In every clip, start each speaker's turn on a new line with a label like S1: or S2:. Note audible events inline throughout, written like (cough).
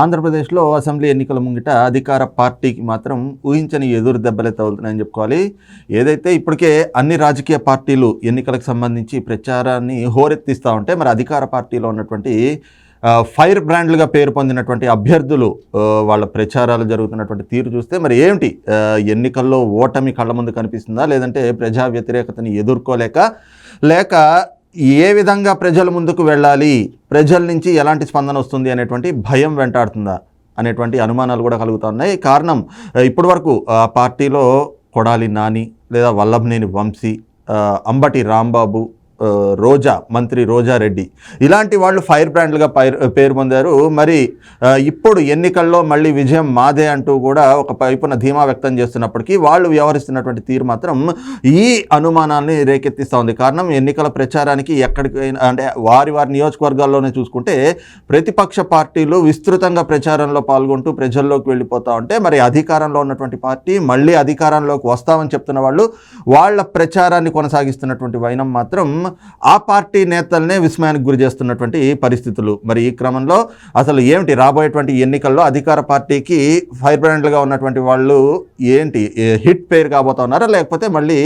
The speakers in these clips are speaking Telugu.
S1: ఆంధ్రప్రదేశ్లో అసెంబ్లీ ఎన్నికల ముంగిట అధికార పార్టీకి మాత్రం ఊహించని ఎదురు దెబ్బలే తగులుతున్నాయని చెప్పుకోవాలి. ఏదైతే ఇప్పటికే అన్ని రాజకీయ పార్టీలు ఎన్నికలకు సంబంధించి ప్రచారాన్ని హోరెత్తిస్తూ ఉంటే మరి అధికార పార్టీలో ఉన్నటువంటి ఫైర్ బ్రాండ్లుగా పేరు పొందినటువంటి అభ్యర్థులు వాళ్ళ ప్రచారాలు జరుగుతున్నటువంటి తీరు చూస్తే మరి ఏమిటి? ఎన్నికల్లో ఓటమి కళ్ళ ముందు కనిపిస్తుందా? లేదంటే ప్రజా వ్యతిరేకతని ఎదుర్కోలేక లేక ఏ విధంగా ప్రజల ముందుకు వెళ్ళాలి ప్రజల నుంచి ఎలాంటి స్పందన వస్తుంది అనేటువంటి భయం వెంటాడుతుందా అనేటువంటి అనుమానాలు కూడా కలుగుతూ ఉన్నాయి కారణం ఇప్పటి వరకు ఆ పార్టీలో కొడాలి నాని లేదా వల్లభనేని వంశీ అంబటి రాంబాబు రోజా మంత్రి రోజారెడ్డి. ఇలాంటి వాళ్ళు ఫైర్ బ్రాండ్లుగా పేరు పొందారు. మరి ఇప్పుడు ఎన్నికల్లో మళ్ళీ విజయం మాదే అంటూ కూడా ఒక వైపున ధీమా వ్యక్తం చేస్తున్నప్పటికీ వాళ్ళు వ్యవహరిస్తున్నటువంటి తీరు మాత్రం ఈ అనుమానాన్ని రేకెత్తిస్తూ ఉంది. కారణం ఎన్నికల ప్రచారానికి ఎక్కడికైనా అంటే వారి వారి నియోజకవర్గాల్లోనే చూసుకుంటే ప్రతిపక్ష పార్టీలు విస్తృతంగా ప్రచారంలో పాల్గొంటూ ప్రజల్లోకి వెళ్ళిపోతూ ఉంటే మరి అధికారంలో ఉన్నటువంటి పార్టీ మళ్ళీ అధికారంలోకి వస్తామని చెప్తున్న వాళ్ళు వాళ్ళ ప్రచారాన్ని కొనసాగిస్తున్నటువంటి వైనం మాత్రం ఆ పార్టీ నేతలనే విస్మయానికి గురి చేస్తున్నటువంటి పరిస్థితులు. మరి ఈ క్రమంలో అసలు ఏమిటి? రాబోయేటువంటి ఎన్నికల్లో అధికార పార్టీకి ఫైర్ బ్రాండ్లుగా ఉన్నటువంటి వాళ్ళు ఏంటి? హిట్ పేరు కాబోతా ఉన్నారా? లేకపోతే మళ్ళీ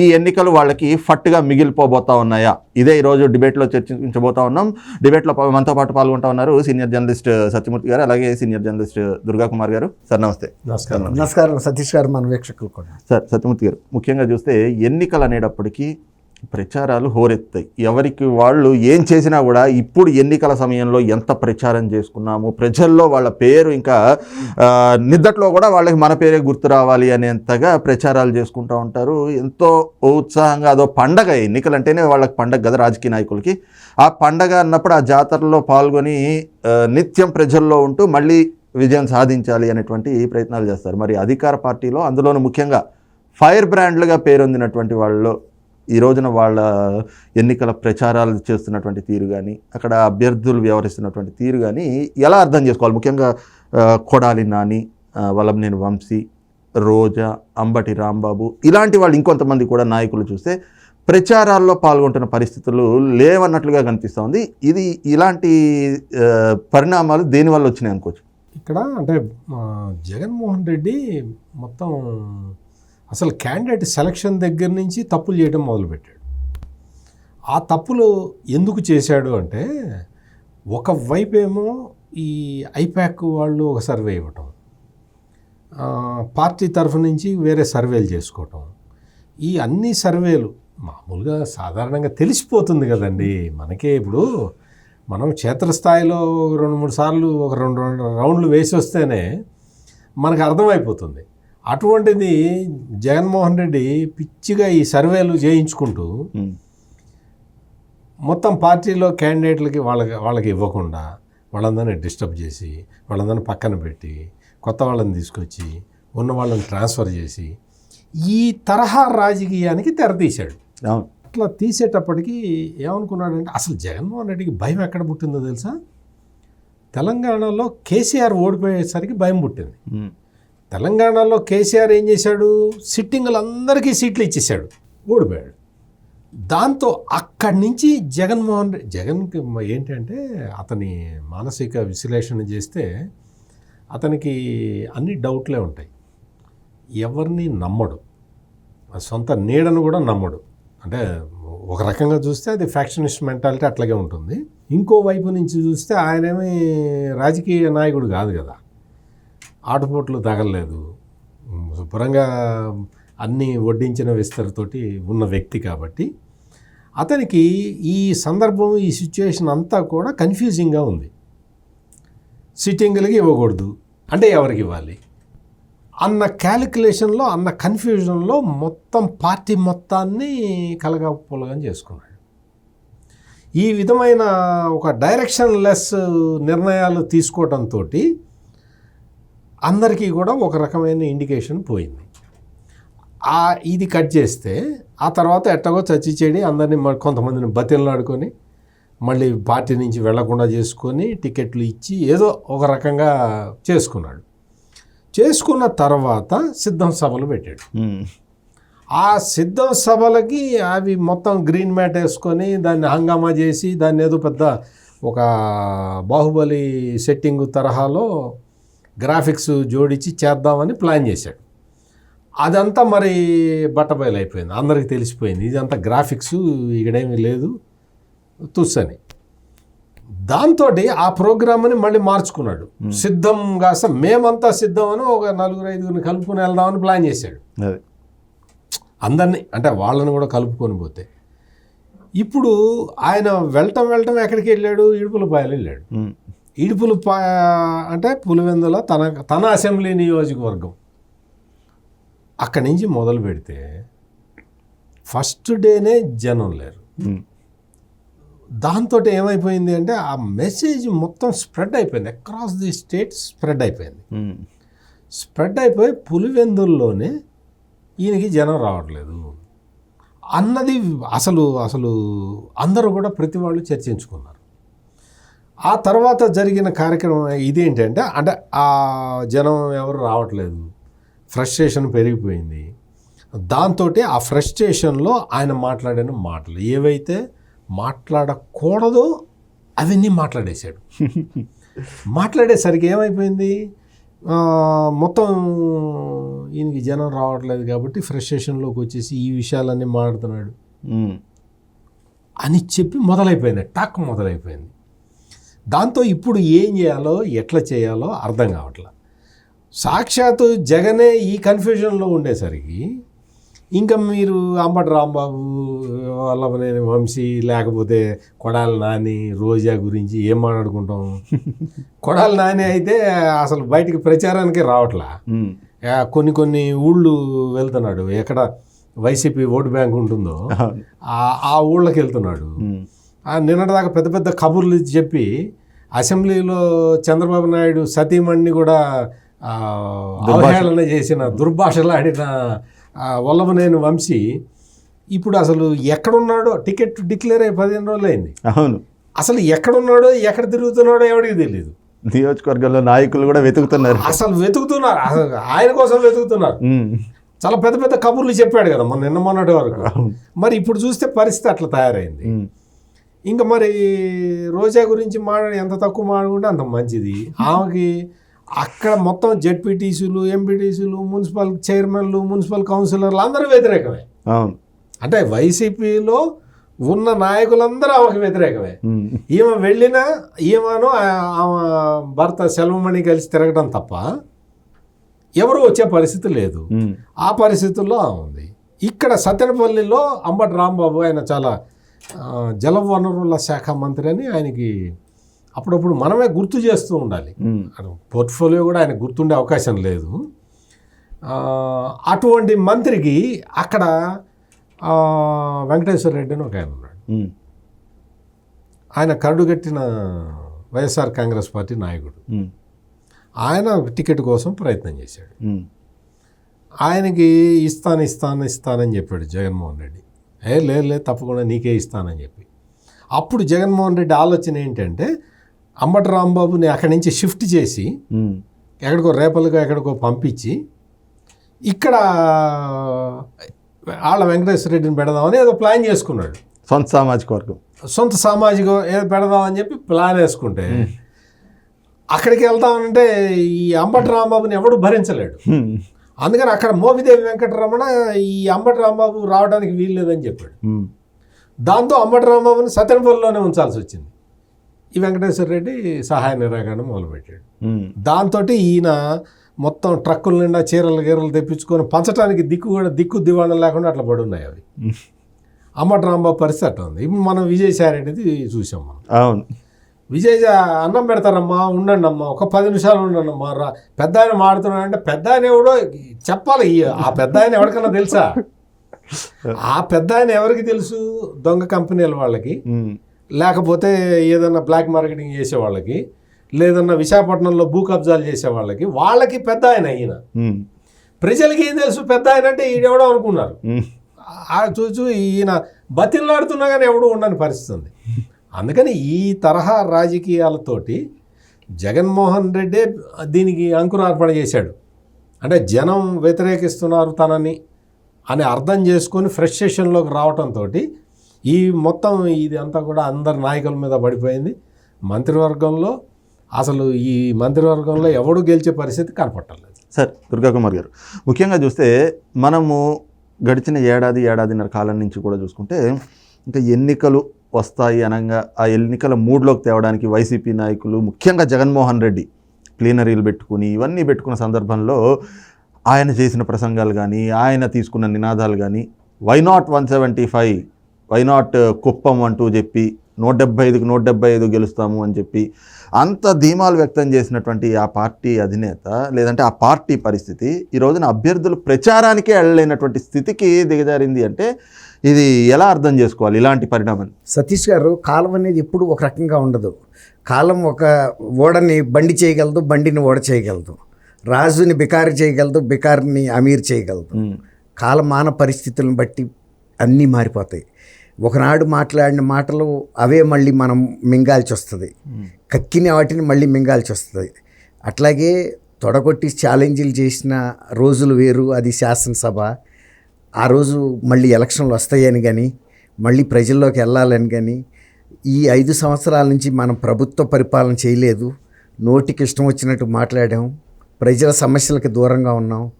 S1: ఈ ఎన్నికలు వాళ్ళకి ఫట్టుగా మిగిలిపోబోతా ఉన్నాయా? ఇదే ఈరోజు డిబేట్లో చర్చించబోతా ఉన్నాం. డిబేట్లో మనతో పాటు పాల్గొంటా ఉన్నారు సీనియర్ జర్నలిస్ట్ సత్యమూర్తి గారు అలాగే సీనియర్ జర్నలిస్ట్ దుర్గా కుమార్ గారు. సార్ నమస్తే.
S2: నమస్కారం.
S3: నమస్కారం. సతీష్ గారు మన వీక్షకులు కూడా.
S1: సార్ సత్యమూర్తి గారు ముఖ్యంగా చూస్తే ఎన్నికలు అనేటప్పటికీ ప్రచారాలు హోరెత్తాయి. ఎవరికి వాళ్ళు ఏం చేసినా కూడా ఇప్పుడు ఎన్నికల సమయంలో ఎంత ప్రచారం చేసుకున్నాము ప్రజల్లో వాళ్ళ పేరు ఇంకా నిద్దట్లో కూడా వాళ్ళకి మన పేరే గుర్తు రావాలి అనేంతగా ప్రచారాలు చేసుకుంటూ ఉంటారు. ఎంతో ఉత్సాహంగా అదో పండగ ఎన్నికలు అంటేనే వాళ్ళకి పండగ కదా రాజకీయ నాయకులకి. ఆ పండగ అన్నప్పుడు ఆ జాతరలో పాల్గొని నిత్యం ప్రజల్లో ఉంటూ మళ్ళీ విజయం సాధించాలి అనేటువంటి ప్రయత్నాలు చేస్తారు. మరి అధికార పార్టీలో అందులోనూ ముఖ్యంగా ఫైర్ బ్రాండ్లుగా పేరొందినటువంటి వాళ్ళు ఈ రోజున వాళ్ళ ఎన్నికల ప్రచారాలు చేస్తున్నటువంటి తీరు కానీ అక్కడ అభ్యర్థులు వ్యవహరిస్తున్నటువంటి తీరు కానీ ఎలా అర్థం చేసుకోవాలి? ముఖ్యంగా కొడాలి నాని వలంనేని వంశీ రోజా అంబటి రాంబాబు ఇలాంటి వాళ్ళు ఇంకొంతమంది కూడా నాయకులు చూస్తే ప్రచారాల్లో పాల్గొంటున్న పరిస్థితులు లేవన్నట్లుగా కనిపిస్తూ ఉంది. ఇది ఇలాంటి పరిణామాలు దేనివల్ల వచ్చినాయి అనుకోవచ్చు?
S2: ఇక్కడ అంటే జగన్మోహన్ రెడ్డి మొత్తం అసలు క్యాండిడేట్ సెలక్షన్ దగ్గర నుంచి తప్పులు చేయడం మొదలుపెట్టాడు. ఆ తప్పులు ఎందుకు చేశాడు అంటే ఒక ఏమో ఈ ఐప్యాక్ వాళ్ళు ఒక సర్వే ఇవ్వటం పార్టీ తరఫు నుంచి వేరే సర్వేలు చేసుకోవటం. ఈ అన్ని సర్వేలు మామూలుగా సాధారణంగా తెలిసిపోతుంది కదండి. మనకే ఇప్పుడు మనం క్షేత్రస్థాయిలో ఒక రెండు మూడు సార్లు ఒక రెండు రెండు రౌండ్లు వేసి వస్తేనే మనకు అర్థమైపోతుంది. అటువంటిది జగన్మోహన్ రెడ్డి పిచ్చిగా ఈ సర్వేలు చేయించుకుంటూ. మొత్తం పార్టీలో క్యాండిడేట్లకి వాళ్ళకి వాళ్ళకి ఇవ్వకుండా వాళ్ళందరినీ డిస్టర్బ్ చేసి వాళ్ళందరినీ పక్కన పెట్టి కొత్త వాళ్ళని తీసుకొచ్చి ఉన్న వాళ్ళని ట్రాన్స్ఫర్ చేసి ఈ తరహా రాజకీయానికి తెరతీశాడు అట్లా తీసేటప్పటికి ఏమనుకున్నాడంటే అసలు జగన్మోహన్ రెడ్డికి భయం ఎక్కడ పుట్టిందో తెలుసా తెలంగాణలో కేసీఆర్ ఓడిపోయేసరికి భయం పుట్టింది. తెలంగాణలో కేసీఆర్ ఏం చేశాడు? సిట్టింగులందరికీ సీట్లు ఇచ్చేశాడు. ఓడిపోయాడు. దాంతో అక్కడి నుంచి జగన్మోహన్ రెడ్డి జగన్కి ఏంటంటే అతని మానసిక విశ్లేషణ చేస్తే అతనికి అన్ని డౌట్లే ఉంటాయి. ఎవరిని నమ్మడు. సొంత నీడను కూడా నమ్మడు. అంటే ఒక రకంగా చూస్తే అది ఫ్యాక్షనిస్ట్ మెంటాలిటీ అట్లాగే ఉంటుంది. ఇంకో వైపు నుంచి చూస్తే ఆయనేమి రాజకీయ నాయకుడు కాదు కదా. ఆటుపోట్లు తగలలేదు. శుభ్రంగా అన్నీ వడ్డించిన విస్తరతోటి ఉన్న వ్యక్తి కాబట్టి అతనికి ఈ సందర్భం ఈ సిచ్యువేషన్ అంతా కూడా కన్ఫ్యూజింగ్గా ఉంది. సిట్టింగులకి ఇవ్వకూడదు. అంటే ఎవరికి ఇవ్వాలి? అన్న క్యాలిక్యులేషన్లో అన్న కన్ఫ్యూజన్లో మొత్తం పార్టీ మొత్తాన్ని కలగపులగం చేసుకున్నాడు. ఈ విధమైన ఒక డైరెక్షన్ లెస్ నిర్ణయాలు తీసుకోవడంతో అందరికీ కూడా ఒక రకమైన ఇండికేషన్ పోయింది. ఆ ఇది కట్ చేస్తే ఆ తర్వాత ఎట్టగో చచ్చి చెడి అందరినీ కొంతమందిని బతిలాడుకొని మళ్ళీ పార్టీ నుంచి వెళ్ళకుండా చేసుకొని టికెట్లు ఇచ్చి ఏదో ఒక రకంగా చేసుకున్నాడు. చేసుకున్న తర్వాత సిద్ధం సభలు పెట్టాడు. ఆ సిద్ధం సభలకి అవి మొత్తం గ్రీన్ మ్యాట్ వేసుకొని దాన్ని హంగామా చేసి దాన్ని ఏదో పెద్ద ఒక బాహుబలి సెట్టింగ్ తరహాలో గ్రాఫిక్స్ జోడించి చేద్దామని ప్లాన్ చేశాడు. అదంతా మరి బట్టబయలు అయిపోయింది అందరికి తెలిసిపోయింది. ఇదంతా గ్రాఫిక్స్ ఇక్కడేమీ లేదు. తుస్సని. దాంతో ఆ ప్రోగ్రామ్ని మళ్ళీ మార్చుకున్నాడు. సిద్ధం కాస్త మేమంతా సిద్ధం అని ఒక నలుగురు ఐదుగురిని కలుపుకొని వెళ్దామని ప్లాన్ చేశాడు.
S1: అదే.
S2: అందరినీ అంటే వాళ్ళని కూడా కలుపుకొని పోతే. ఇప్పుడు ఆయన వెళ్ళటం వెళ్ళటం ఎక్కడికి వెళ్ళాడు? ఇడుపులపాయలు వెళ్ళాడు.
S1: ఉమ్.
S2: ఇడుపులపా అంటే పులివెందుల తన తన అసెంబ్లీ నియోజకవర్గం అక్కడి నుంచి మొదలు పెడితే ఫస్ట్ డేనే జనం లేరు. దాంతో ఏమైపోయింది అంటే ఆ మెసేజ్ మొత్తం స్ప్రెడ్ అయిపోయింది అక్రాస్ ది స్టేట్ స్ప్రెడ్ అయిపోయింది. స్ప్రెడ్ అయిపోయి పులివెందుల్లోనే ఈయనకి జనం రావట్లేదు అన్నది అసలు అసలు అందరూ కూడా ప్రతి వాళ్ళు చర్చించుకున్నారు ఆ తర్వాత జరిగిన కార్యక్రమం ఇదేంటంటే అంటే ఆ జనం ఎవరు రావట్లేదు. ఫ్రస్ట్రేషన్ పెరిగిపోయింది. దాంతో ఆ ఫ్రస్ట్రేషన్లో ఆయన మాట్లాడిన మాటలు. ఏవైతే మాట్లాడకూడదో అవన్నీ మాట్లాడేశాడు. (laughs) మాట్లాడేసరికి ఏమైపోయింది? మొత్తం ఈయనకి జనం రావట్లేదు కాబట్టి ఫ్రస్ట్రేషన్లోకి వచ్చేసి ఈ విషయాలన్నీ మాట్లాడుతున్నాడు. అని చెప్పి మొదలైపోయింది. టక్ మొదలైపోయింది. దాంతో ఇప్పుడు ఏం చేయాలో ఎట్లా చేయాలో అర్థం కావట్లా. సాక్షాత్తు జగనే ఈ కన్ఫ్యూజన్లో ఉండేసరికి ఇంకా మీరు అంబటి రాంబాబు వల్లభనేని వంశీ లేకపోతే కొడాలి నాని రోజా గురించి ఏం మాట్లాడుకుంటాం? (laughs) కొడాలి నాని అయితే అసలు బయటికి ప్రచారానికి రావట్లా. కొన్ని కొన్ని ఊళ్ళు వెళ్తున్నాడు. ఎక్కడ వైసీపీ ఓటు బ్యాంక్ ఉంటుందో. ఆ ఊళ్ళకి వెళ్తున్నాడు నిన్నటిదాకా పెద్ద పెద్ద కబుర్లు చెప్పి అసెంబ్లీలో చంద్రబాబు నాయుడు సతీమణిని కూడా అవహేళన చేసిన దుర్భాషలాడిన ఆ, వల్లభనేని వంశీ ఇప్పుడు అసలు ఎక్కడున్నాడో టికెట్ డిక్లేర్ అయ్యి పదిహేను రోజులు అయింది
S1: అవును.
S2: అసలు ఎక్కడున్నాడో ఎక్కడ తిరుగుతున్నాడో ఎవడికి తెలియదు
S1: నియోజకవర్గంలో నాయకులు కూడా వెతుకుతున్నారు.
S2: అసలు వెతుకుతున్నారు అసలు ఆయన కోసం వెతుకుతున్నారు. చాలా పెద్ద పెద్ద కబుర్లు చెప్పాడు కదా మొన్న నిన్న మొన్నటి వరకు. మరి ఇప్పుడు చూస్తే పరిస్థితి అట్లా తయారైంది. ఇంకా మరి రోజా గురించి మాట్లాడి ఎంత తక్కువ మాట్లాడుకుంటే అంత మంచిది. ఆమెకి అక్కడ మొత్తం జెడ్పీటీసీలు ఎంపీటీసీలు మున్సిపల్ చైర్మన్లు మున్సిపల్ కౌన్సిలర్లు అందరూ వ్యతిరేకమే.
S1: అవును.
S2: అంటే వైసీపీలో ఉన్న నాయకులందరూ ఆమెకు వ్యతిరేకమే. ఈమె వెళ్ళినా ఈమెను ఆమె భర్త సెలవుమణి కలిసి తిరగడం తప్ప ఎవరు వచ్చే పరిస్థితి లేదు. ఆ పరిస్థితుల్లో ఉంది. ఇక్కడ సత్తెనపల్లిలో అంబటి రాంబాబు ఆయన చాలా జల వనరుల శాఖ మంత్రి అని ఆయనకి అప్పుడప్పుడు మనమే గుర్తు చేస్తూ ఉండాలి. పోర్ట్ఫోలియో కూడా ఆయన గుర్తుండే అవకాశం లేదు అటువంటి మంత్రికి అక్కడ వెంకటేశ్వర రెడ్డి అని ఒక ఆయన ఉన్నాడు. ఆయన కరడుగట్టిన వైఎస్ఆర్ కాంగ్రెస్ పార్టీ నాయకుడు. ఆయన టికెట్ కోసం ప్రయత్నం చేశాడు. ఆయనకి ఇస్తాను ఇస్తాను ఇస్తానని చెప్పాడు జగన్మోహన్ రెడ్డి ఏ లేదు లేదు తప్పకుండా నీకే ఇస్తానని చెప్పి. అప్పుడు జగన్మోహన్ రెడ్డి ఆలోచన ఏంటంటే అంబటి రాంబాబుని అక్కడి నుంచి షిఫ్ట్ చేసి. ఎక్కడికో రేపలుగా ఎక్కడికో పంపించి ఇక్కడ ఆళ్ళ వెంకటేశ్వర రెడ్డిని పెడదామని ఏదో ప్లాన్ చేసుకున్నాడు.
S1: సొంత సామాజిక వర్గం.
S2: సొంత సామాజిక ఏదో పెడదామని చెప్పి ప్లాన్ వేసుకుంటే అక్కడికి వెళ్తామంటే ఈ అంబటి రాంబాబుని ఎవడు భరించలేడు. అందుకని అక్కడ మోపిదేవి వెంకటరమణ ఈ అంబటి రాంబాబు రావడానికి వీల్లేదని చెప్పాడు. దాంతో అంబటి రాంబాబుని సత్యనపల్లిలోనే ఉంచాల్సి వచ్చింది. ఈ వెంకటేశ్వర రెడ్డి సహాయ నిరాకరణ మొదలుపెట్టాడు. దాంతో ఈయన మొత్తం ట్రక్కుల నిండా చీరలు గీరలు తెప్పించుకొని పంచడానికి దిక్కు కూడా దిక్కు దివాణం లేకుండా అట్లా పడి ఉన్నాయి అవి. అంబటి రాంబాబు పరిస్థితి అట్లా ఉంది. ఇప్పుడు మనం విజయసాయి రెడ్డిది చూసాం మనం.
S1: అవును.
S2: విజయ్ అన్నం పెడతారమ్మా ఉండండి అమ్మా ఒక పది నిమిషాలు ఉండండి అమ్మా రా. పెద్ద ఆయన మాడుతున్నాడంటే పెద్ద ఆయన ఎవడో చెప్పాలి ఆ పెద్ద ఆయన ఎవరికన్నా తెలుసా? ఆ పెద్ద ఆయన ఎవరికి తెలుసు? దొంగ కంపెనీల వాళ్ళకి. లేకపోతే ఏదన్నా బ్లాక్ మార్కెటింగ్ చేసే వాళ్ళకి లేదన్నా విశాఖపట్నంలో భూ కబ్జాలు చేసే వాళ్ళకి వాళ్ళకి పెద్ద ఆయన ఈయన. ప్రజలకి ఏం తెలుసు? పెద్ద ఆయన అంటే ఈడెవడో అనుకున్నారు. చూచు ఈయన బతిల్లాడుతున్నా కానీ ఎవడు ఉండని పరిస్థితి ఉంది. అందుకని ఈ తరహా రాజకీయాలతోటి జగన్మోహన్ రెడ్డే దీనికి అంకురార్పణ చేశాడు. అంటే జనం వ్యతిరేకిస్తున్నారు తనని అని అర్థం చేసుకొని ఫ్రస్ట్రేషన్లోకి రావటంతో ఈ మొత్తం ఇది అంతా కూడా అందరి నాయకుల మీద పడిపోయింది. మంత్రివర్గంలో అసలు ఈ మంత్రివర్గంలో ఎవడు గెలిచే పరిస్థితి కనపట్టలేదు.
S1: సార్ దుర్గా కుమార్ గారు ముఖ్యంగా చూస్తే మనము గడిచిన ఏడాది ఏడాదిన్నర కాలం నుంచి కూడా చూసుకుంటే ఇంకా ఎన్నికలు వస్తాయి అనగా ఆ ఎన్నికల మూడ్లోకి తేవడానికి వైసీపీ నాయకులు ముఖ్యంగా జగన్మోహన్ రెడ్డి ప్లీనరీలు పెట్టుకుని ఇవన్నీ పెట్టుకున్న సందర్భంలో ఆయన చేసిన ప్రసంగాలు కానీ ఆయన తీసుకున్న నినాదాలు కానీ why not one seventy five why not Kuppam అంటూ చెప్పి నూట డెబ్బై ఐదుకు నూట డెబ్బై ఐదు గెలుస్తాము అని చెప్పి అంత ధీమాలు వ్యక్తం చేసినటువంటి ఆ పార్టీ అధినేత లేదంటే ఆ పార్టీ పరిస్థితి ఈ రోజున అభ్యర్థులు ప్రచారానికే వెళ్ళలేనటువంటి స్థితికి దిగజారింది అంటే ఇది ఎలా అర్థం చేసుకోవాలి ఇలాంటి పరిణామం?
S3: సతీష్ గారు కాలం అనేది ఎప్పుడు ఒక రకంగా ఉండదు. కాలం ఒక ఓడని బండి చేయగలదు బండిని ఓడ చేయగలదు. రాజుని బికారి చేయగలదు బికారిని అమీర్ చేయగలదు. కాలమాన పరిస్థితులను బట్టి అన్నీ మారిపోతాయి. ఒకనాడు మాట్లాడిన మాటలు అవే మళ్ళీ మనం మింగాల్సి వస్తుంది. కక్కిన వాటిని మళ్ళీ మింగాల్సి వస్తుంది. అట్లాగే తొడగొట్టి ఛాలెంజ్లు చేసిన రోజులు వేరు అది శాసనసభ. ఆ రోజు మళ్ళీ ఎలక్షన్లు వస్తాయని కానీ మళ్ళీ ప్రజల్లోకి వెళ్ళాలని కానీ ఈ ఐదు సంవత్సరాల నుంచి మనం ప్రభుత్వ పరిపాలన చేయలేదు. నోటికి ఇష్టం వచ్చినట్టు మాట్లాడాం. ప్రజల సమస్యలకు దూరంగా ఉన్నాం.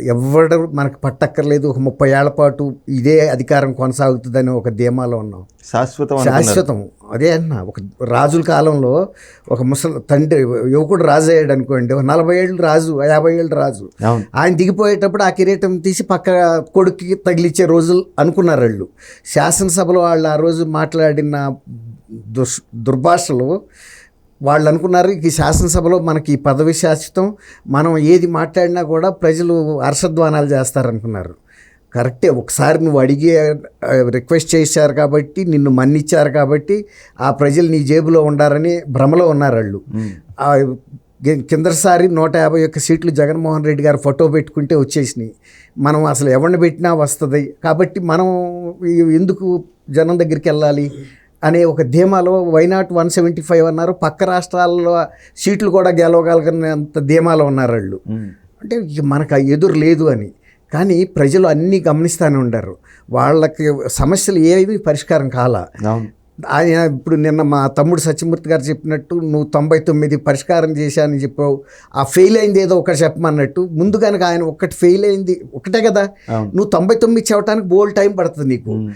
S3: ఎవరు మనకు పట్టక్కర్లేదు. ఒక ముప్పై ఏళ్ళ పాటు ఇదే అధికారం కొనసాగుతుందని ఒక ధీమాలో ఉన్నాం.
S1: శాశ్వతం.
S3: శాశ్వతం. అదే అన్న ఒక రాజుల కాలంలో ఒక ముసలి తండ్రి యువకుడు రాజు అయ్యాడు అనుకోండి ఒక నలభై ఏళ్ళు రాజు యాభై ఏళ్ళు రాజు. ఆయన దిగిపోయేటప్పుడు ఆ కిరీటం తీసి పక్క కొడుక్కి తగిలిచ్చే రోజులు అనుకున్నారు వాళ్ళు. శాసనసభలో వాళ్ళు ఆ రోజు మాట్లాడిన దుష్ దుర్భాషలు వాళ్ళు అనుకున్నారు ఈ శాసనసభలో మనకి ఈ పదవి శాశ్వతం మనం ఏది మాట్లాడినా కూడా ప్రజలు హర్షధ్వానాలు చేస్తారనుకున్నారు. కరెక్టే ఒకసారి నువ్వు అడిగి రిక్వెస్ట్ చేశారు కాబట్టి నిన్ను మన్నిచ్చారు కాబట్టి ఆ ప్రజలు నీ జేబులో ఉండారని భ్రమలో ఉన్నారు వాళ్ళు. కిందసారి నూట యాభై ఒక్క సీట్లు జగన్మోహన్ రెడ్డి గారు ఫోటో పెట్టుకుంటే వచ్చేసినాయి. మనం అసలు ఎవరిని పెట్టినా వస్తుంది. కాబట్టి మనం ఎందుకు జనం దగ్గరికి వెళ్ళాలి అనే ఒక ధీమాలో why not one seventy five అన్నారు. పక్క రాష్ట్రాల్లో సీట్లు కూడా గెలవగలిగినంత ధీమాలో ఉన్నారు వాళ్ళు. అంటే మనకు ఆ ఎదురు లేదు అని. కానీ ప్రజలు అన్నీ గమనిస్తూనే ఉండారు. వాళ్ళకి సమస్యలు ఏవి పరిష్కారం కాల. ఆయన ఇప్పుడు నిన్న మా తమ్ముడు సత్యమూర్తి గారు చెప్పినట్టు నువ్వు తొంభై తొమ్మిది పరిష్కారం చేశానని చెప్పావు. ఆ ఫెయిల్ అయింది ఏదో ఒకటి చెప్పమన్నట్టు. ముందు కనుక ఆయన ఒక్కటి ఫెయిల్ అయింది ఒకటే కదా. నువ్వు తొంభై తొమ్మిది చెప్పడానికి బోల్ టైం పడుతుంది నీకు.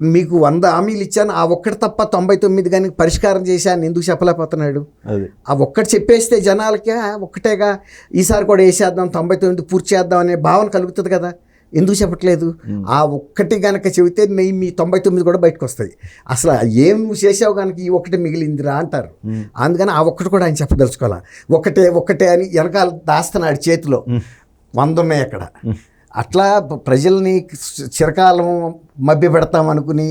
S3: మీకు వంద హామీలు ఇచ్చాను ఆ ఒక్కటి తప్ప తొంభై తొమ్మిది కానీ పరిష్కారం చేశాను ఎందుకు చెప్పలేకపోతున్నాడు? ఆ ఒక్కటి చెప్పేస్తే జనాలకి "ఆ, ఒక్కటేగా ఈసారి కూడా వేసేద్దాం తొంభై తొమ్మిది పూర్తి చేద్దాం అనే భావన కలుగుతుంది కదా? ఎందుకు చెప్పట్లేదు? ఆ ఒక్కటి కనుక చెబితే నీ మీ తొంభై తొమ్మిది కూడా బయటకు వస్తాయి. అసలు ఏం నువ్వు చేసావు కనుక ఈ ఒక్కటి మిగిలిందిరా అంటారు. అందుకని ఆ ఒక్కటి కూడా ఆయన చెప్పదలుచుకోవాలా? ఒక్కటే ఒక్కటే అని వెనకాల దాస్తున్నాడు చేతిలో. వంద ఉన్నాయి అక్కడ. అట్లా ప్రజల్ని చిరకాలం మభ్య పెడతాం అనుకుని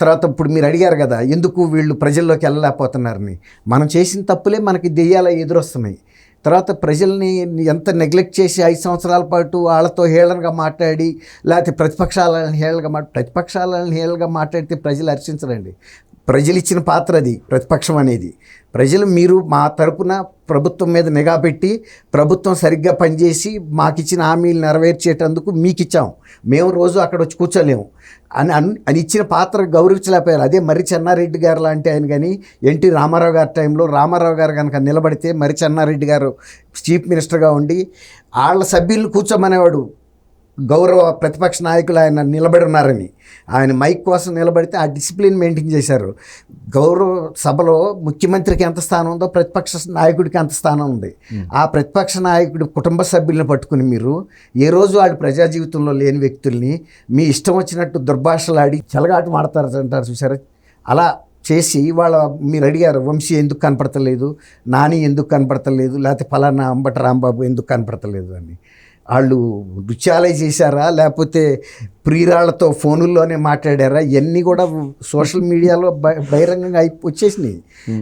S3: తర్వాత ఇప్పుడు మీరు అడిగారు కదా ఎందుకు వీళ్ళు ప్రజల్లోకి వెళ్ళలేకపోతున్నారని. మనం చేసిన తప్పులే మనకి దెయ్యాల ఎదురొస్తున్నాయి. తర్వాత ప్రజల్ని ఎంత నెగ్లెక్ట్ చేసి ఐదు సంవత్సరాల పాటు వాళ్ళతో హేళనగా మాట్లాడి లేకపోతే ప్రతిపక్షాలను హేళనగా మా ప్రతిపక్షాలను హేళనగా మాట్లాడితే ప్రజలు హర్షించరండి. ప్రజలు ఇచ్చిన పాత్ర అది ప్రతిపక్షం అనేది. ప్రజలు మీరు మా తరపున ప్రభుత్వం మీద నిఘా పెట్టి ప్రభుత్వం సరిగ్గా పనిచేసి మాకు ఇచ్చిన హామీలు నెరవేర్చేటందుకు మీకు ఇచ్చాం మేము రోజు అక్కడ వచ్చి కూర్చోలేము. అని అని ఇచ్చిన పాత్ర గౌరవించలేకపోయారు. అదే మరి చెన్నారెడ్డి గారు లాంటి ఆయన కానీ ఎన్టీ రామారావు గారి టైంలో రామారావు గారు కనుక నిలబడితే మరి చెన్నారెడ్డి గారు చీఫ్ మినిస్టర్గా ఉండి వాళ్ళ సభ్యులు కూర్చోమనేవాడు గౌరవ ప్రతిపక్ష నాయకులు ఆయన నిలబడి ఉన్నారని. ఆయన మైక్ కోసం నిలబడితే ఆ డిసిప్లిన్ మెయింటైన్ చేశారు. గౌరవ సభలో ముఖ్యమంత్రికి ఎంత స్థానం ఉందో ప్రతిపక్ష నాయకుడికి అంత స్థానం ఉంది. ఆ ప్రతిపక్ష నాయకుడి కుటుంబ సభ్యులను పట్టుకుని మీరు ఏ రోజు వాళ్ళు ప్రజా జీవితంలో లేని వ్యక్తుల్ని మీ ఇష్టం వచ్చినట్టు దుర్భాషలాడి చెలగాట మాడతారు అంటారు చూసారా అలా చేసి వాళ్ళ మీరు అడిగారు వంశీ ఎందుకు కనపడతలేదు నాని ఎందుకు కనపడతలేదు లేకపోతే ఫలానా అంబట రాంబాబు ఎందుకు కనపడతలేదు అని. వాళ్ళు నృత్యాలే చేశారా? లేకపోతే ప్రియురాళ్ళతో ఫోనుల్లోనే మాట్లాడారా? ఇవన్నీ కూడా సోషల్ మీడియాలో బ- బహిరంగంగా అయి వచ్చేసినాయి.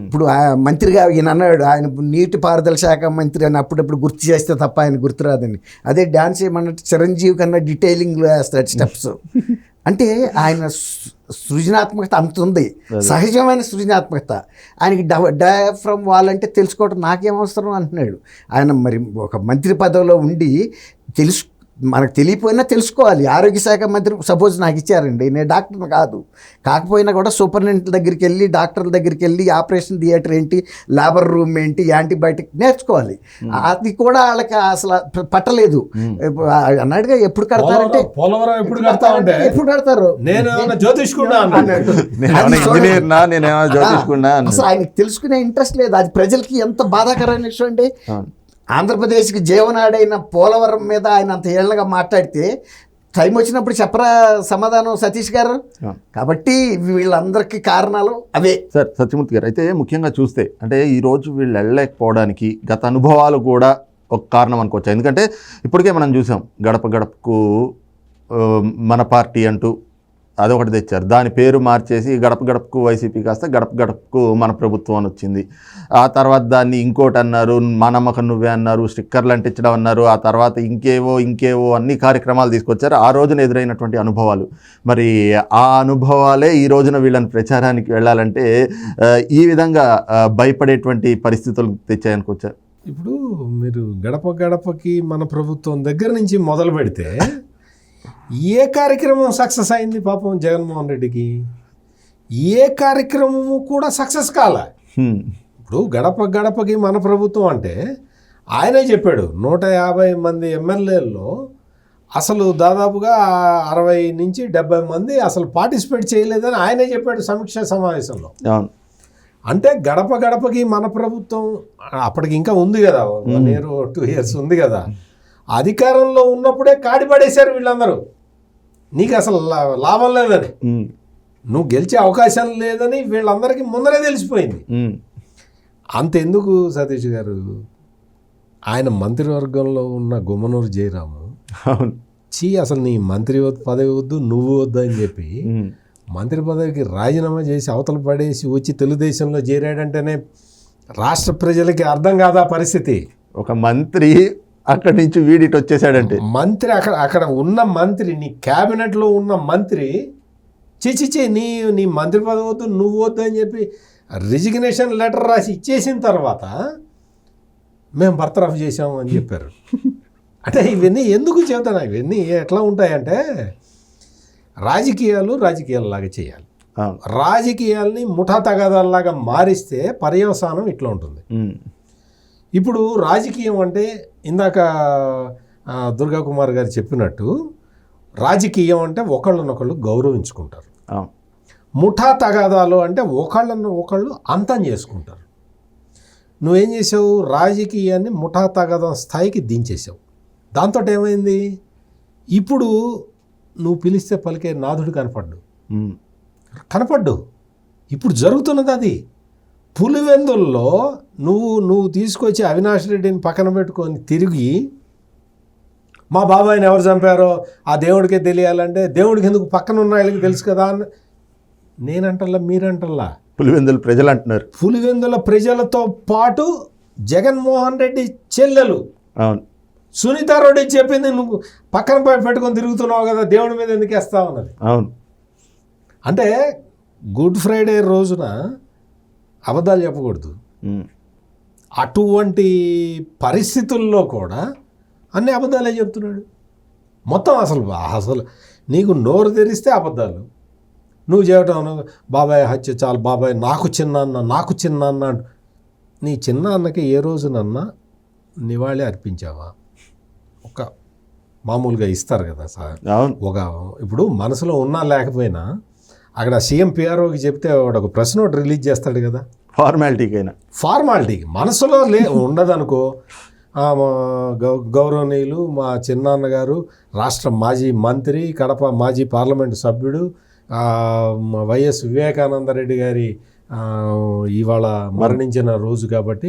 S3: ఇప్పుడు ఆ మంత్రిగా ఈయన అన్నాడు ఆయన నీటి పారుదల శాఖ మంత్రి అని అప్పుడప్పుడు గుర్తు చేస్తే తప్ప ఆయన గుర్తురాదని అదే డాన్స్ చేయమన్నట్టు చిరంజీవి కన్నా డీటెయిలింగ్లో వేస్తాడు స్టెప్స్ (laughs) అంటే ఆయన సృజనాత్మకత అంత ఉంది సహజమైన సృజనాత్మకత. ఆయనకి డయాఫ్రమ్ వాళ్ళంటే తెలుసుకోవడం నాకేం అవసరం అంటున్నాడు. ఆయన మరి ఒక మంత్రి పదవిలో ఉండి తెలుసు మనకు తెలియపోయినా తెలుసుకోవాలి. ఆరోగ్య శాఖ మంత్రి సపోజ్ నాకు ఇచ్చారండి. నేను డాక్టర్ని కాదు. కాకపోయినా కూడా సూపరింటెండెంట్ దగ్గరికి వెళ్ళి డాక్టర్ల దగ్గరికి వెళ్ళి ఆపరేషన్ థియేటర్ ఏంటి లేబర్ రూమ్ ఏంటి యాంటీబయాటిక్ నేర్చుకోవాలి. అది కూడా వాళ్ళకి అసలు పట్టలేదు. అన్నట్టుగా ఎప్పుడు కడతారంటే
S2: పోలవరం- ఎప్పుడు కడతామంటే
S3: ఎప్పుడు కడతారు?
S2: నేను జ్యోతిష్కున్నా
S3: అసలు ఆయనకి తెలుసుకునే ఇంట్రెస్ట్ లేదు. అది ప్రజలకి ఎంత బాధాకరమైన విషయం అండి
S1: అవును.
S3: ఆంధ్రప్రదేశ్కి జీవనాడైన పోలవరం మీద ఆయన అంత ఏళ్ళగా మాట్లాడితే టైం వచ్చినప్పుడు చెప్పరా సమాధానం సతీష్ గారు. కాబట్టి వీళ్ళందరికీ కారణాలు అవే.
S1: సార్ సత్యమూర్తి గారు అయితే ముఖ్యంగా చూస్తే అంటే ఈ రోజు వీళ్ళు వెళ్ళలేకపోవడానికి గత అనుభవాలు కూడా ఒక కారణం అనుకోవచ్చు. ఎందుకంటే ఇప్పటికే మనం చూసాం గడప గడపకు మన పార్టీ అంటూ అదొకటి తెచ్చారు. దాని పేరు మార్చేసి గడప గడపకు వైసీపీ కాస్త గడప గడపకు మన ప్రభుత్వం అని వచ్చింది. ఆ తర్వాత దాన్ని ఇంకోటి అన్నారు మనమ్మక నువ్వే అన్నారు స్టిక్కర్లు అంటించడం అన్నారు. ఆ తర్వాత ఇంకేవో ఇంకేవో అన్ని కార్యక్రమాలు తీసుకొచ్చారు. ఆ రోజున ఎదురైనటువంటి అనుభవాలు. మరి ఆ అనుభవాలే ఈ రోజున వీళ్ళని ప్రచారానికి వెళ్ళాలంటే ఈ విధంగా భయపడేటువంటి పరిస్థితులు తెచ్చాయనుకొచ్చారు
S2: ఇప్పుడు మీరు గడప గడపకి మన ప్రభుత్వం దగ్గర నుంచి మొదలు పెడితే ఏ కార్యక్రమం సక్సెస్ అయింది పాపం జగన్మోహన్ రెడ్డికి? ఏ కార్యక్రమము కూడా సక్సెస్ కాలే. ఇప్పుడు గడప గడపకి మన ప్రభుత్వం అంటే ఆయనే చెప్పాడు నూట యాభై మంది ఎమ్మెల్యేల్లో అసలు దాదాపుగా అరవై నుంచి డెబ్బై మంది అసలు పార్టిసిపేట్ చేయలేదని ఆయనే చెప్పాడు సమీక్ష సమావేశంలో. అంటే గడప గడపకి మన ప్రభుత్వం అప్పటికి ఇంకా ఉంది కదా వన్ ఇయర్ టూ ఇయర్స్ ఉంది కదా. అధికారంలో ఉన్నప్పుడే కాడి పడేశారు వీళ్ళందరూ నీకు అసలు లాభం లేదని. నువ్వు గెలిచే అవకాశం లేదని వీళ్ళందరికీ ముందరే తెలిసిపోయింది. అంతెందుకు సతీష్ గారు ఆయన మంత్రివర్గంలో ఉన్న గుమ్మనూరు జయరాము
S1: అవును
S2: చీ అసలు నీ మంత్రి పదవి వద్దు నువ్వు వద్దు అని చెప్పి. మంత్రి పదవికి రాజీనామా చేసి అవతల పడేసి వచ్చి తెలుగుదేశంలో చేరాడంటేనే రాష్ట్ర ప్రజలకి అర్థం కాదా పరిస్థితి
S1: ఒక మంత్రి అక్కడి నుంచి వీడిటి వచ్చేసాడంటే.
S2: మంత్రి అక్కడ అక్కడ ఉన్న మంత్రి నీ క్యాబినెట్లో ఉన్న మంత్రి చిచిచి నీ నీ మంత్రి పదవి వద్దు నువ్వు వద్దు అని చెప్పి రిజిగ్నేషన్ లెటర్ రాసి ఇచ్చేసిన తర్వాత మేము బర్తరఫ్ చేసాము అని చెప్పారు. (laughs) అంటే ఇవన్నీ ఎందుకు చెబుతాను ఇవన్నీ ఎట్లా ఉంటాయంటే రాజకీయాలు రాజకీయాలలాగా చేయాలి. రాజకీయాల్ని ముఠా తగాదాల్లాగా మారిస్తే పర్యవసానం ఇట్లా ఉంటుంది. ఇప్పుడు రాజకీయం అంటే ఇందాక దుర్గా కుమార్ గారు చెప్పినట్టు రాజకీయం అంటే ఒకళ్ళనొకళ్ళు గౌరవించుకుంటారు. ముఠా తగాదాలు అంటే ఒకళ్ళను ఒకళ్ళు అంతం చేసుకుంటారు. నువ్వేం చేసావు? రాజకీయాన్ని ముఠా తగాదం స్థాయికి దించేసావు. దాంతో ఏమైంది ఇప్పుడు నువ్వు పిలిస్తే పలికే నాథుడు కనపడ్డు. కనపడ్డు. ఇప్పుడు జరుగుతున్నది అది. పులివెందుల్లో నువ్వు నువ్వు తీసుకొచ్చి అవినాష్ రెడ్డిని పక్కన పెట్టుకొని తిరిగి మా బాబాయిని ఎవరు చంపారో ఆ దేవుడికే తెలియాలంటే దేవుడికి ఎందుకు పక్కన ఉన్న వాళ్ళకి తెలుసు కదా అని నేనంటల్లా మీరంటల్లా?
S1: పులివెందులు ప్రజలు అంటున్నారు.
S2: పులివెందుల ప్రజలతో పాటు జగన్మోహన్ రెడ్డి చెల్లెలు.
S1: అవును.
S2: సునీతారెడ్డి చెప్పింది నువ్వు పక్కన పెట్టుకొని తిరుగుతున్నావు కదా దేవుడి మీద ఎందుకు వేస్తావు అన్నది?
S1: అవును.
S2: అంటే గుడ్ ఫ్రైడే రోజున అబద్ధాలు చెప్పకూడదు. అటువంటి పరిస్థితుల్లో కూడా అన్ని అబద్ధాలే చెప్తున్నాడు. మొత్తం అసలు అసలు నీకు నోరు తెరిస్తే అబద్ధాలు. నువ్వు చేయటం బాబాయ్ హత్య చాలు బాబాయ్ నాకు చిన్న అన్న నాకు చిన్న అన్న అంటూ. నీ చిన్న అన్నకి ఏ రోజునన్నా నివాళి అర్పించావా? ఒక మామూలుగా ఇస్తారు కదా సార్. ఒక ఇప్పుడు మనసులో ఉన్నా లేకపోయినా అక్కడ సీఎం పిఆర్ఓకి చెప్తే వాడు ఒక ప్రెస్ నోట్ రిలీజ్ చేస్తాడు కదా.
S1: ఫార్మాలిటీకైనా.
S2: ఫార్మాలిటీ. మనసులో లే ఉండదనుకో. గౌరవనీయులు మా చిన్నాన్న గారు రాష్ట్ర మాజీ మంత్రి కడప మాజీ పార్లమెంటు సభ్యుడు వైఎస్ వివేకానందరెడ్డి గారి ఇవాళ మరణించిన రోజు కాబట్టి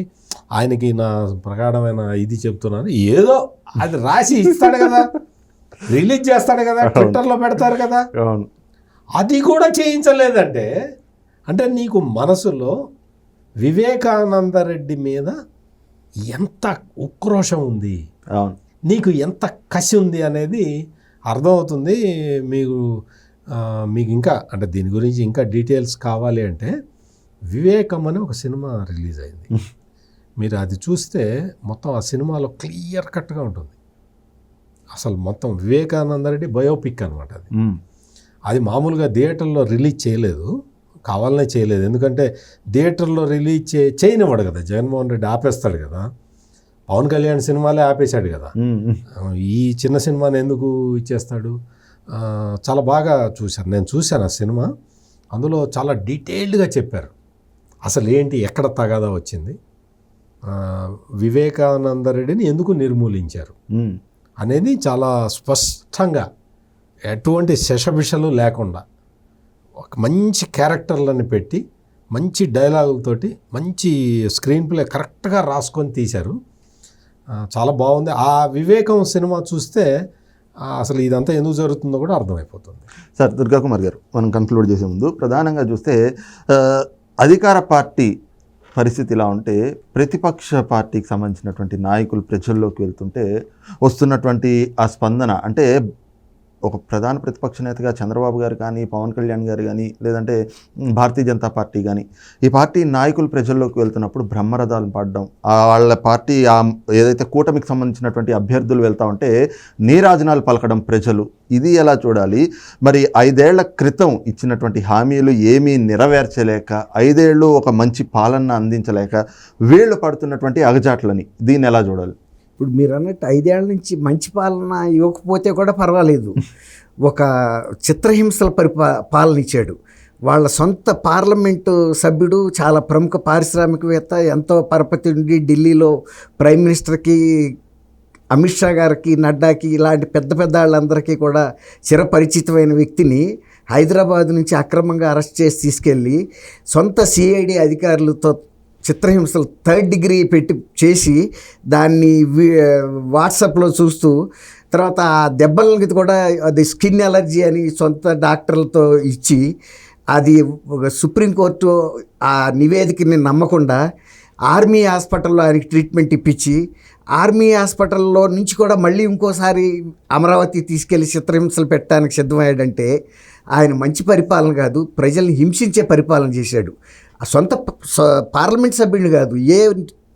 S2: ఆయనకి నా ప్రగాఢమైన ఇది చెప్తున్నాను. ఏదో అది రాసి ఇస్తాడు కదా. (laughs) రిలీజ్ చేస్తాడు కదా ట్విట్టర్లో పెడతారు కదా.
S1: అవును.
S2: అది కూడా చేయించలేదంటే అంటే నీకు మనసులో వివేకానంద రెడ్డి మీద ఎంత ఉక్రోషం ఉంది?
S1: అవును.
S2: నీకు ఎంత కసి ఉంది అనేది అర్థమవుతుంది. మీకు మీకు ఇంకా అంటే దీని గురించి ఇంకా డీటెయిల్స్ కావాలి అంటే వివేకం అని ఒక సినిమా రిలీజ్ అయింది. (laughs) మీరు అది చూస్తే మొత్తం ఆ సినిమాలో క్లియర్ కట్గా ఉంటుంది. అసలు మొత్తం వివేకానంద రెడ్డి బయోపిక్ అనమాట అది. అది మామూలుగా థియేటర్లో రిలీజ్ చేయలేదు. కావాలనే చేయలేదు. ఎందుకంటే థియేటర్లో రిలీజ్ చే చేయనివాడు కదా. జగన్మోహన్ రెడ్డి ఆపేస్తాడు కదా. పవన్ కళ్యాణ్ సినిమాలే ఆపేశాడు కదా. ఈ చిన్న సినిమాని ఎందుకు ఇచ్చేస్తాడు? చాలా బాగా చూశాను. నేను చూశాను ఆ సినిమా. అందులో చాలా డీటెయిల్డ్గా చెప్పారు. అసలు ఏంటి? ఎక్కడ తగాదా వచ్చింది? వివేకానంద రెడ్డిని ఎందుకు నిర్మూలించారు? అనేది చాలా స్పష్టంగా ఎటువంటి శశభిషలు లేకుండా ఒక మంచి క్యారెక్టర్లను పెట్టి మంచి డైలాగులతోటి మంచి స్క్రీన్ ప్లే కరెక్ట్గా రాసుకొని తీశారు. చాలా బాగుంది. ఆ వివేకం సినిమా చూస్తే అసలు ఇదంతా ఎందుకు జరుగుతుందో కూడా అర్థమైపోతుంది.
S1: సార్ దుర్గా కుమార్ గారు మనం కన్క్లూడ్ చేసే ముందు ప్రధానంగా చూస్తే అధికార పార్టీ పరిస్థితి ఇలా ఉంటే ప్రతిపక్ష పార్టీకి సంబంధించినటువంటి నాయకులు ప్రజల్లోకి వెళ్తుంటే వస్తున్నటువంటి ఆ స్పందన అంటే ఒక ప్రధాన ప్రతిపక్ష నేతగా చంద్రబాబు గారు కానీ పవన్ కళ్యాణ్ గారు కానీ లేదంటే భారతీయ జనతా పార్టీ కానీ ఈ పార్టీ నాయకులు ప్రజల్లోకి వెళ్తున్నప్పుడు బ్రహ్మరథాలు పాడడం వాళ్ళ పార్టీ ఆ ఏదైతే కూటమికి సంబంధించినటువంటి అభ్యర్థులు వెళ్తా ఉంటే నీరాజనాలు పలకడం ప్రజలు. ఇది ఎలా చూడాలి? మరి ఐదేళ్ళ క్రితం ఇచ్చినటువంటి హామీలు ఏమీ నెరవేర్చలేక ఐదేళ్ళు ఒక మంచి పాలన అందించలేక వీళ్ళు పడుతున్నటువంటి అగజాట్లని దీన్ని ఎలా చూడాలి?
S3: ఇప్పుడు మీరు అన్నట్టు ఐదేళ్ళ నుంచి మంచి పాలన ఇవ్వకపోతే కూడా పర్వాలేదు. ఒక చిత్రహింసల పరిపా పాలన ఇచ్చాడు వాళ్ళ సొంత పార్లమెంటు సభ్యుడు చాలా ప్రముఖ పారిశ్రామికవేత్త ఎంతో పరపతి ఉండి ఢిల్లీలో ప్రైమ్ మినిస్టర్కి అమిత్ షా గారికి నడ్డాకి ఇలాంటి పెద్ద పెద్ద వాళ్ళందరికీ కూడా చిరపరిచితమైన వ్యక్తిని హైదరాబాద్ నుంచి అక్రమంగా అరెస్ట్ చేసి తీసుకెళ్ళి సొంత సిఐడి అధికారులతో చిత్రహింసలు థర్డ్ డిగ్రీ పెట్టి చేసి దాన్ని వాట్సాప్లో చూస్తూ తర్వాత ఆ దెబ్బలకి కూడా అది స్కిన్ ఎలర్జీ అని సొంత డాక్టర్లతో ఇచ్చి అది ఒక సుప్రీంకోర్టు ఆ నివేదికని నమ్మకుండా ఆర్మీ హాస్పిటల్లో ఆయనకి ట్రీట్మెంట్ ఇప్పించి ఆర్మీ హాస్పిటల్లో నుంచి కూడా మళ్ళీ ఇంకోసారి అమరావతి తీసుకెళ్ళి చిత్రహింసలు పెట్టడానికి సిద్ధమయ్యాడంటే ఆయన మంచి పరిపాలన కాదు ప్రజల్ని హింసించే పరిపాలన చేశాడు. ఆ సొంత పార్లమెంట్ సభ్యుని కాదు ఏ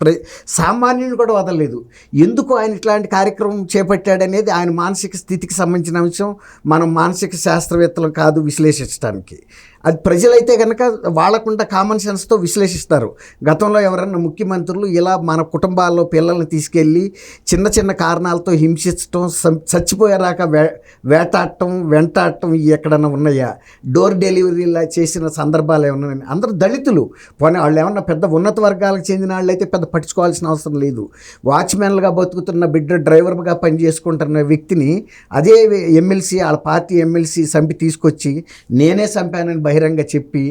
S3: ప్ర సామాన్యుని కూడా వదలలేదు. ఎందుకు ఆయన ఇట్లాంటి కార్యక్రమం చేపట్టాడనేది ఆయన మానసిక స్థితికి సంబంధించిన అంశం మనం మానసిక శాస్త్రవేత్తలు కాదు విశ్లేషించడానికి అది ప్రజలైతే కనుక వాళ్ళకుండా కామన్ సెన్స్తో విశ్లేషిస్తారు. గతంలో ఎవరన్నా ముఖ్యమంత్రులు ఇలా మన కుటుంబాల్లో పిల్లల్ని తీసుకెళ్ళి చిన్న చిన్న కారణాలతో హింసించడం సం- చచ్చిపోయేదాకా వే వేటాడటం వెంటాడటం ఎక్కడన్నా ఉన్నాయా? డోర్ డెలివరీలా చేసిన సందర్భాలు ఏమన్నా అందరూ దళితులు. పోనీ వాళ్ళు ఏమన్నా పెద్ద ఉన్నత వర్గాలకు చెందిన వాళ్ళు అయితే పెద్ద పట్టించుకోవాల్సిన అవసరం లేదు. వాచ్మెన్లుగా బతుకుతున్న బిడ్డ డ్రైవర్గా పనిచేసుకుంటున్న వ్యక్తిని అదే ఎమ్మెల్సీ వాళ్ళ పార్టీ ఎమ్మెల్సీ చంపి తీసుకొచ్చి నేనే చంపానని బహిరంగ చెప్పి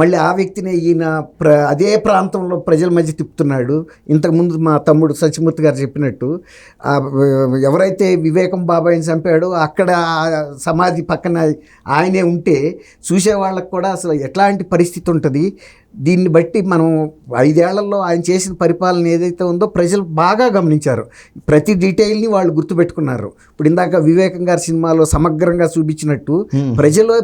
S3: మళ్ళీ ఆ వ్యక్తిని ఈయన ప్ర అదే ప్రాంతంలో ప్రజల మధ్య తిప్పుతున్నాడు. ఇంతకుముందు మా తమ్ముడు సత్యమూర్తి గారు చెప్పినట్టు ఎవరైతే వివేకం బాబాయిని చంపాడో అక్కడ సమాధి పక్కన ఆయనే ఉంటే చూసే వాళ్ళకు కూడా అసలు ఎట్లాంటి పరిస్థితి ఉంటుంది? దీన్ని బట్టి మనం ఐదేళ్ళలో ఆయన చేసిన పరిపాలన ఏదైతే ఉందో ప్రజలు బాగా గమనించారు. ప్రతి డీటెయిల్ని వాళ్ళు గుర్తుపెట్టుకున్నారు. ఇప్పుడు ఇందాక వివేకం గారి సినిమాలో సమగ్రంగా చూపించినట్టు ప్రజలు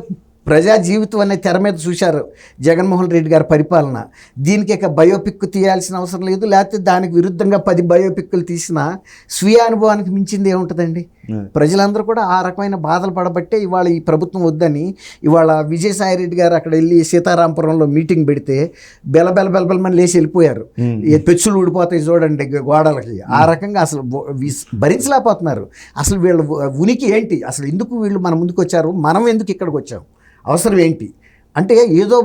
S3: ప్రజా జీవితం అనే తెర మీద చూశారు జగన్మోహన్ రెడ్డి గారి పరిపాలన. దీనికి ఇక బయోపిక్ తీయాల్సిన అవసరం లేదు. లేకపోతే దానికి విరుద్ధంగా పది బయోపిక్లు తీసినా స్వీయ అనుభవానికి మించింది ఏముంటుందండి? ప్రజలందరూ కూడా ఆ రకమైన బాధలు పడబట్టే ఇవాళ ఈ ప్రభుత్వం వద్దని ఇవాళ విజయసాయి రెడ్డి గారు అక్కడ వెళ్ళి సీతారాంపురంలో మీటింగ్ పెడితే బెల బెల బెలబెలమని లేచి వెళ్ళిపోయారు. ఏ పెచ్చులు ఊడిపోతాయి చూడండి గోడలకి. ఆ రకంగా అసలు భరించలేకపోతున్నారు. అసలు వీళ్ళ ఉనికి ఏంటి? అసలు ఎందుకు వీళ్ళు మన ముందుకు వచ్చారు మనం ఎందుకు ఇక్కడికి వచ్చాం? అవసరం ఏంటి? అంటే ఏదో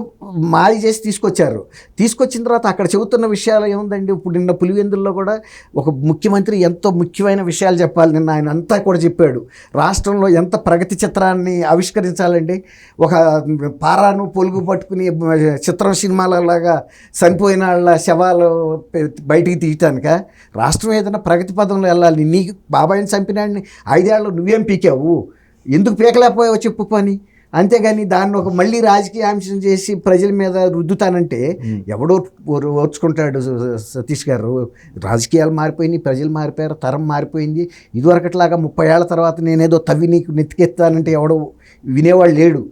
S3: మాయ చేసి తీసుకొచ్చారు. తీసుకొచ్చిన తర్వాత అక్కడ చెబుతున్న విషయాలు ఏముందండి? ఇప్పుడు నిన్న పులివెందుల్లో కూడా ఒక ముఖ్యమంత్రి ఎంతో ముఖ్యమైన విషయాలు చెప్పాలి. నిన్న ఆయన అంతా కూడా చెప్పాడు. రాష్ట్రంలో ఎంత ప్రగతి చిత్రాన్ని ఆవిష్కరించాలండి? ఒక పారాను పొలుగు పట్టుకుని చిత్రం సినిమాలలాగా చనిపోయిన వాళ్ళ శవాలు బయటికి తీయటానిక? రాష్ట్రం ఏదైనా ప్రగతి పదంలో వెళ్ళాలి. నీకు బాబాయిని చంపినాడిని ఐదేళ్ళు నువ్వేం పీకావు? ఎందుకు పీకలేకపోయావు చెప్పు పని? అంతేగాని దాన్ని ఒక మళ్ళీ రాజకీయ అంశం చేసి ప్రజల మీద రుద్దుతానంటే ఎవడో ఓర్- ఓర్చుకుంటాడు సతీష్ గారు. రాజకీయాలు మారిపోయినాయి ప్రజలు మారిపోయారు తరం మారిపోయింది. ఇదివరకట్లాగా ముప్పై ఏళ్ళ తర్వాత నేనేదో తవ్వి నీకు నెత్తికెత్తానంటే ఎవడో వినేవాడు లేడు.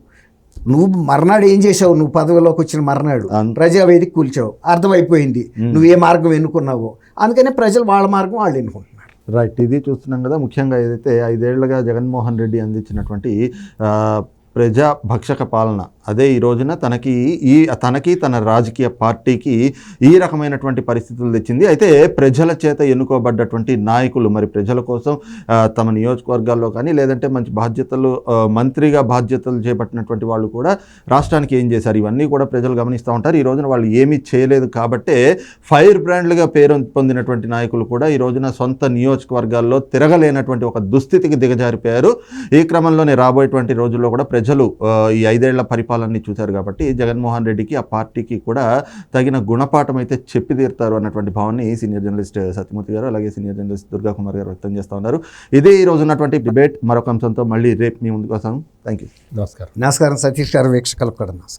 S3: నువ్వు మర్నాడు ఏం చేసావు నువ్వు పదవిలోకి వచ్చిన మర్నాడు. ప్రజావేదిక కూల్చావు. అర్థమైపోయింది. నువ్వు ఏ మార్గం ఎన్నుకున్నావో. అందుకనే ప్రజలు వాళ్ళ మార్గం వాళ్ళు ఎన్నుకుంటున్నారు.
S1: రైట్. ఇది చూస్తున్నాం కదా ముఖ్యంగా ఏదైతే ఐదేళ్ళుగా జగన్మోహన్ రెడ్డి అందించినటువంటి ఆ, ప్రజా భక్షక పాలన. అదే ఈ రోజున తనకి ఈ తనకి తన రాజకీయ పార్టీకి ఈ రకమైనటువంటి పరిస్థితులు తెచ్చింది. అయితే ప్రజల చేత ఎన్నుకోబడ్డటువంటి నాయకులు మరి ప్రజల కోసం తమ నియోజకవర్గాల్లో కానీ లేదంటే మంచి బాధ్యతలు మంత్రిగా బాధ్యతలు చేపట్టినటువంటి వాళ్ళు కూడా రాష్ట్రానికి ఏం చేశారు? ఇవన్నీ కూడా ప్రజలు గమనిస్తూ ఉంటారు. ఈ రోజున వాళ్ళు ఏమీ చేయలేదు కాబట్టే ఫైర్ బ్రాండ్లుగా పేరు పొందినటువంటి నాయకులు కూడా ఈ రోజున సొంత నియోజకవర్గాల్లో తిరగలేనటువంటి ఒక దుస్థితికి దిగజారిపోయారు. ఈ క్రమంలోనే రాబోయేటువంటి రోజుల్లో కూడా ప్రజలు ఈ ఐదేళ్ళ పరిపాలనని చూశారు కాబట్టి జగన్మోహన్ రెడ్డికి ఆ పార్టీకి కూడా తగిన గుణపాఠం అయితే చెప్పి తీరుతారు అన్నటువంటి భావాన్ని సీనియర్ జర్నలిస్ట్ సత్యమూర్తి గారు అలాగే సీనియర్ జర్నలిస్ట్ దుర్గా కుమార్ గారు వ్యక్తం చేస్తూ ఉన్నారు. ఇదే ఈ రోజు ఉన్నటువంటి డిబేట్. మరొక అంశంతో మళ్ళీ రేపు మీ ముందుకు వస్తాను. థ్యాంక్ యూ
S2: నమస్కారం.
S3: నమస్కారం సతీష్ గారు వీక్షకులకు కూడా నమస్కారం.